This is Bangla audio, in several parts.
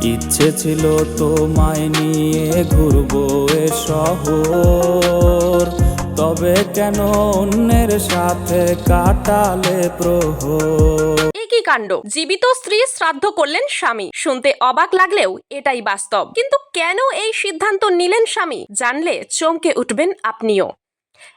ইচ্ছে ছিল তোমায় নিয়ে ঘুরবো এ শহর। তবে কেন অন্যের সাথে কাটালে প্রহর? কাণ্ড? জীবিত স্ত্রী শ্রাদ্ধ করলেন স্বামী। শুনতে অবাক লাগলেও এটাই বাস্তব। কিন্তু কেন এই সিদ্ধান্ত নিলেন স্বামী? জানলে চমকে উঠবেন আপনিও।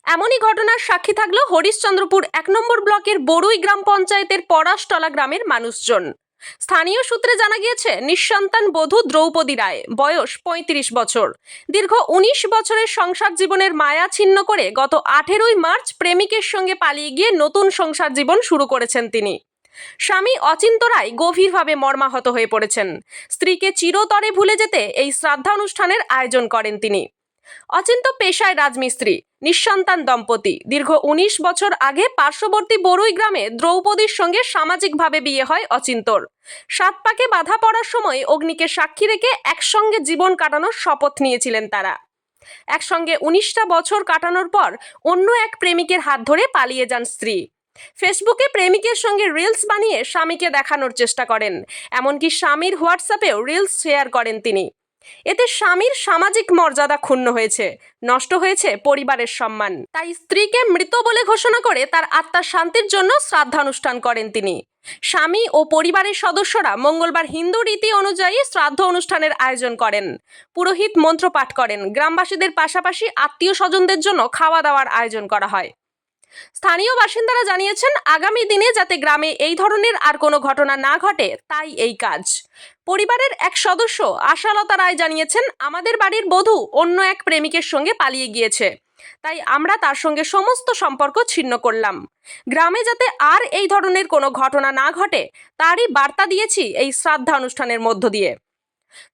এমনই ঘটনার সাক্ষী থাকল হরিশ্চন্দ্রপুর এক নম্বর ব্লকের বড়ুই গ্রাম পঞ্চায়েতের পরাশতলা গ্রামের মানুষজন। স্থানীয় সূত্রে জানা গিয়েছে, নিঃসন্তান বধূ দ্রৌপদী রায়, বয়স ৩৫ বছর। দীর্ঘ ১৯ বছরের সংসার জীবনের মায়া ছিন্ন করে গত আঠেরোই মার্চ প্রেমিকের সঙ্গে পালিয়ে গিয়ে নতুন সংসার জীবন শুরু করেছেন তিনি। স্বামী অচিন্ত রায় গভীরভাবে মর্মাহত হয়ে পড়েছেন। স্ত্রীকে চিরতরে ভুলে যেতে এই শ্রাদ্ধানুষ্ঠানের আয়োজন করেন তিনি। অচিন্ত পেশায় রাজমিস্ত্রি, নিঃসন্তান দম্পতি। দীর্ঘ ১৯ বছর আগে পার্শ্ববর্তী বড়ুই গ্রামে দ্রৌপদীর সঙ্গে সামাজিকভাবে বিয়ে হয় অচিন্তর। সাত পাকে বাধা পড়ার সময় অগ্নিকে সাক্ষী রেখে একসঙ্গে জীবন কাটানোর শপথ নিয়েছিলেন তারা। একসঙ্গে উনিশটা বছর কাটানোর পর অন্য এক প্রেমিকের হাত ধরে পালিয়ে যান স্ত্রী। ফেসবুকে প্রেমিকের সঙ্গে রিলস বানিয়ে স্বামীকে দেখানোর চেষ্টা করেন। এমনকি স্বামীর হোয়াটসঅ্যাপেও রিলস শেয়ার করেন তিনি। এতে স্বামীর সামাজিক মর্যাদা ক্ষুণ্ণ হয়েছে, নষ্ট হয়েছে পরিবারের সম্মান। তাই স্ত্রীকে মৃত বলে ঘোষণা করে তার আত্মার শান্তির জন্য শ্রাদ্ধানুষ্ঠান করেন তিনি। স্বামী ও পরিবারের সদস্যরা মঙ্গলবার হিন্দু রীতি অনুযায়ী শ্রাদ্ধ অনুষ্ঠানের আয়োজন করেন। পুরোহিত মন্ত্র পাঠ করেন। গ্রামবাসীদের পাশাপাশি আত্মীয় স্বজনদের জন্য খাওয়া দাওয়ার আয়োজন করা হয়। স্থানীয় বাসিন্দারা জানিয়েছেন, আগামী দিনে যাতে গ্রামে এই ধরনের আর কোনো ঘটনা না ঘটে, তাই এই কাজ। পরিবারের এক সদস্য আশালতা রায় জানিয়েছেন, আমাদের বাড়ির বধূ অন্য এক প্রেমিকের সঙ্গে পালিয়ে গিয়েছে। তাই আমরা তার সঙ্গে সমস্ত সম্পর্ক ছিন্ন করলাম। গ্রামে যাতে আর এই ধরনের কোনো ঘটনা না ঘটে, তারই বার্তা দিয়েছি এই শ্রাদ্ধা অনুষ্ঠানের মধ্য দিয়ে।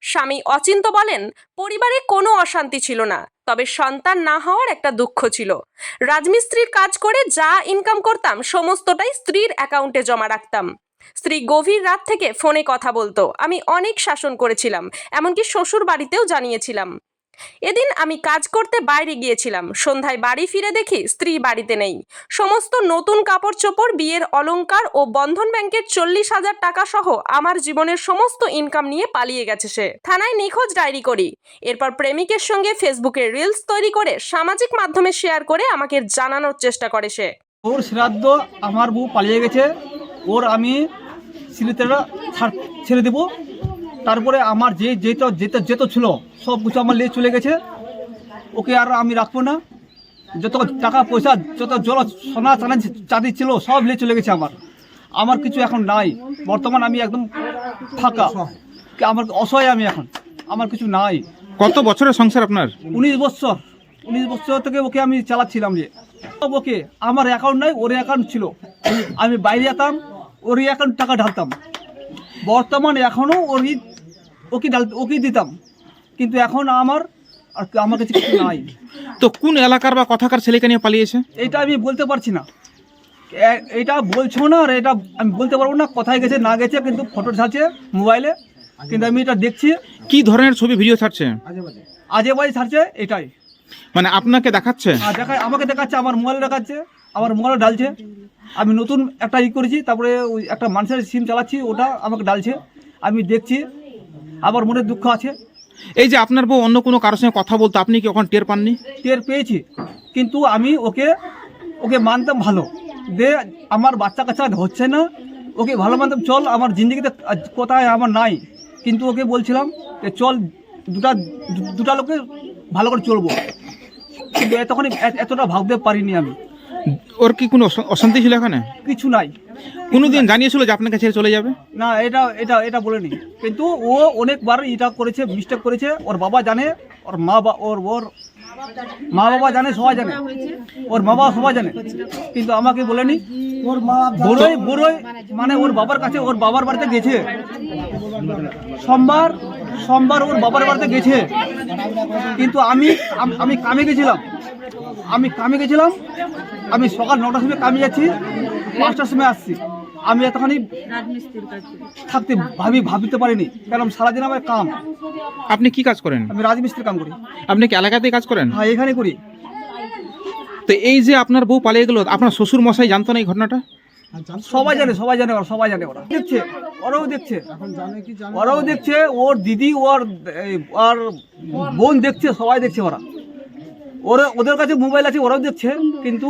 স্বামী অচিন্ত বলেন, পরিবারে কোনো অশান্তি ছিল না, তবে সন্তান না হওয়ার একটা দুঃখ ছিল। রাজমিস্ত্রির কাজ করে যা ইনকাম করতাম, সমস্তটাই স্ত্রীর অ্যাকাউন্টে জমা রাখতাম। স্ত্রী গভীর রাত থেকে ফোনে কথা বলতো। আমি অনেক শাসন করেছিলাম, এমনকি শ্বশুর বাড়িতেও জানিয়েছিলাম। এদিন আমি কাজ করতে বাইরে গিয়েছিলাম। সন্ধ্যায় বাড়ি ফিরে দেখি স্ত্রী বাড়িতে নেই। সমস্ত নতুন কাপড় চোপড় বিয়ের অলংকার ও বন্ধন ব্যাংকের চল্লিশ হাজার টাকা সহ আমার জীবনের সমস্ত ইনকাম নিয়ে পালিয়ে গেছে সে। থানায় নিখোঁজ ডায়েরি করি। এরপর প্রেমিকের সঙ্গে ফেসবুকে রিলস তৈরি করে সামাজিক মাধ্যমে শেয়ার করে আমাকে জানানোর চেষ্টা করে সে। ওর শ্রাদ্ধ আমার বউ পালিয়ে গেছে। ওর আমি ছেড়ে দেবো। তারপরে আমার যে যেটা যেটা যেত ছিল সব কিছু আমার নিয়ে চলে গেছে। ওকে আর আমি রাখব না। যত টাকা পয়সা যত জল সোনা চানা চাঁদি ছিল সব নিয়ে চলে গেছে আমার। আমার কিছু এখন নাই। বর্তমান আমি একদম ফাঁকা। আমার অসহায় আমি এখন। আমার কিছু নাই। কত বছরের সংসার আপনার? উনিশ বছর। উনিশ বছর থেকে ওকে আমি চালাচ্ছিলাম যে। সব ওকে। আমার অ্যাকাউন্ট নাই ওর অ্যাকাউন্ট ছিল। আমি বাইরে যেতাম ওর অ্যাকাউন্ট টাকা ঢালতাম। বর্তমান এখনও ওরই ওকে ঢাল ওকে দিতাম। কিন্তু এখন আমার আর আমার কাছে কিছু নাই। তো কোন এলাকার বা কথাকার ছেলেকে নিয়ে পালিয়েছে? এটা আমি বলতে পারছি না। এটা বলছো না আর এটা আমি বলতে পারব না কোথায় গেছে না গেছে কিন্তু ফটো ছাড়ছে মোবাইলে কিন্তু আমি এটা দেখছি। কি ধরনের ছবি ভিডিও ছাড়ছে? আজে বাজে ছাড়ছে এটাই। মানে আপনাকে দেখাচ্ছে? আর দেখায় আমাকে দেখাচ্ছে আমার মোবাইল দেখাচ্ছে আমার মোবাইল ডালছে আমি নতুন একটা ই করেছি তারপরে ওই একটা মানুষের সিম চালাচ্ছি ওটা আমাকে ডালছে আমি দেখছি আবার মনের দুঃখ আছে? এই যে আপনার বউ অন্য কোনো কারোর সঙ্গে কথা বলতো আপনি কি ওখানে টের পাননি? টের পেয়েছি কিন্তু আমি ওকে ওকে মানতাম ভালো। দে আমার বাচ্চা কাচ্চা হচ্ছে না। ওকে ভালো মানতাম চল আমার জিন্দগিতে কোথায় আমার নাই। কিন্তু ওকে বলছিলাম যে চল দুটা দুটা লোকে ভালো করে চলবো। কিন্তু এতক্ষণ এতটা ভাবতে পারিনি আমি। ওর কি কোনো অশান্তি ছিল এখানে? কিছু নাই। কোনোদিন জানিয়েছিল যে আপনাকে ছেড়ে চলে যাবে? না এটা এটা এটা বলেনি। কিন্তু ও অনেকবার এটা করেছে মিস্টেক করেছে। ওর বাবা জানে ওর মা বা ওর ওর মা বাবা জানে সবাই জানে। ওর মা বাবা সবাই জানে। কিন্তু আমাকে বলেনি। ওর মা বড়ই বড়ই মানে ওর বাবার কাছে ওর বাবার বাড়িতে গেছে। সোমবার সোমবার ওর বাবার বাড়িতে গেছে। কিন্তু আমি আমি কামে গেছিলাম। আমি কামে গেছিলাম। আমি সকাল নটার সময় কামে যাচ্ছি পাঁচটার সময় আসছি। আমি এতখানি থাকতে ভাবি ভাবিতে পারিনি কারণ সারাদিন আমার কাম। আপনি কি কাজ করেন? আমি রাজমিস্ত্রির কাম করি। আপনি কি এলাকাতেই কাজ করেন? হ্যাঁ এখানে করি। তো এই যে আপনার বউ পালিয়ে গেল আপনার শ্বশুর মশাই জানতো না এই ঘটনাটা? সবাই জানে সবাই জানে ওরা সবাই জানে ওরা। দেখছে ওরাও দেখছে। ওরাও দেখছে ওর দিদি ওর আর বোন দেখছে সবাই দেখছে ওরা। ওরা ওদের কাছে মোবাইল আছে ওরাও দেখছে কিন্তু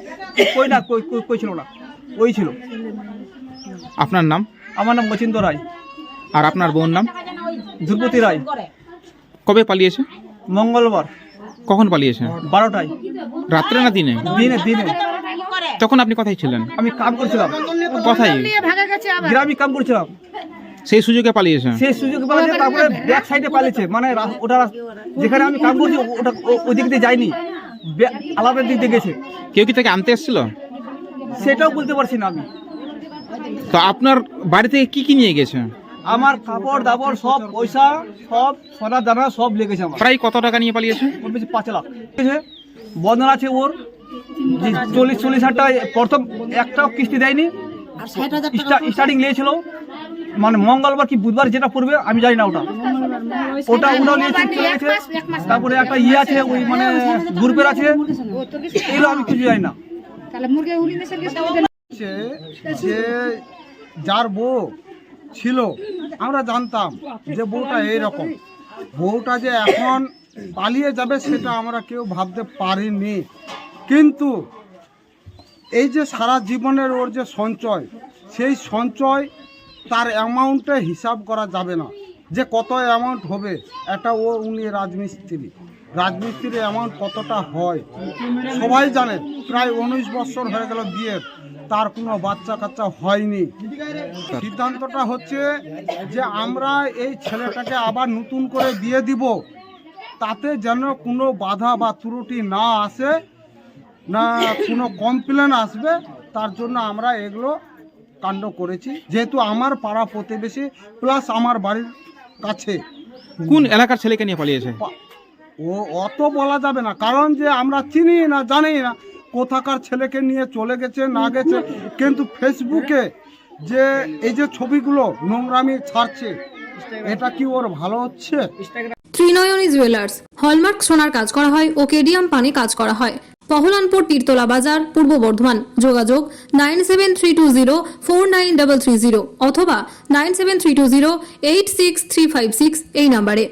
কই না কই কই- কই ছিল না? ওই ছিল। আপনার নাম? আমার নাম মচিন্দ রায়। আর আপনার বোন নাম? ধ্রুপতি রায়। কবে পালিয়েছে? মঙ্গলবার। কখন পালিয়েছে? বারোটায়। রাত্রে না দিনে? দিনে দিনে। তখন আপনি কোথায় ছিলেন? আমি কাম করছিলাম। কোথায়? গ্রামে কাম করছিলাম। সেই সুযোগে পালিয়েছে? সেই সুযোগ পালিয়েছে তারপরে ব্যাক সাইডে পালিয়েছে। মানে রা- ওটা রাস- যেখানে আমি কাম করছি ও- ওটা ও- ওই দিক দিয়ে যায়নি। ব্যাক- আলাদা দিক দিয়ে গেছে। কেউ কি তাকে আনতে এসেছিল? সেটাও বলতে পারছি না আমি। তো আপনার বাড়ি থেকে কি কি নিয়ে গেছে? আমার কাপড় দাপড় সব পয়সা সব সোনা দানা সব লেগেছে আমার। প্রায় কত টাকা নিয়ে পালিয়েছে? ওর বেশি পাঁচ লাখ। ঠিক আছে? বন্ধন আছে ওর। চল্লিশ চল্লিশ হাজার টাকা। প্রথম একটাও কিস্তি দেয়নি। স্টার্টিং নিয়েছিল। মানে মঙ্গলবার কি বুধবার যেটা পড়বে আমি জানি না ওটা। ওটা নিয়েছে চলে গেছে। তারপরে একটা ইয়ে আছে ওই মানে গ্রুপের আছে। এগুলো আমি কিছু জানি না। যে যার বউ ছিল আমরা জানতাম যে বউটা এইরকম। বউটা যে এখন পালিয়ে যাবে সেটা আমরা কেউ ভাবতে পারিনি। কিন্তু এই যে সারা জীবনের ওর যে সঞ্চয় সেই সঞ্চয় তার অ্যামাউন্টে হিসাব করা যাবে না। যে কত অ্যামাউন্ট হবে, এটা ও উনি রাজমিস্ত্রি। রাজমিস্ত্রির অ্যামাউন্ট কতটা হয়, সবাই জানে। প্রায় উনিশ বছর হয়ে গেল বিয়ের, তার কোনো বাচ্চা কাচ্চা হয়নি। সিদ্ধান্তটা হচ্ছে যে আমরা এই ছেলেটাকে আবার নতুন করে বিয়ে দিব, তাতে যেন কোনো বাধা বা ত্রুটি না আসে, না কোনো কমপ্লেন আসবে, তার জন্য আমরা এগুলো কাণ্ড করেছি। যেহেতু আমার পাড়া প্রতিবেশী প্লাস আমার বাড়ির কাছে। কোন এলাকার ছেলেকে নিয়ে পালিয়েছে? ও অত বলা যাবে না কারণ যে আমরা চিনি না জানি না কোথাকার ছেলেকে নিয়ে চলে গেছে না গেছে। কিন্তু ফেসবুকে যে এই যে ছবিগুলো নোংরামি ছাড়ছে এটা কি ওর ভালো হচ্ছে? ত্রিনয়নী জুয়েলার্স হলমার্ক সোনার কাজ করা হয় ও কেডিয়াম পানি কাজ করা হয়। পহলানপুর তীরতলা বাজার, পূর্ব বর্ধমান। যোগাযোগ nine seven three two zero four nine double three zero অথবা nine seven three two zero eight six three five six এই নাম্বারে।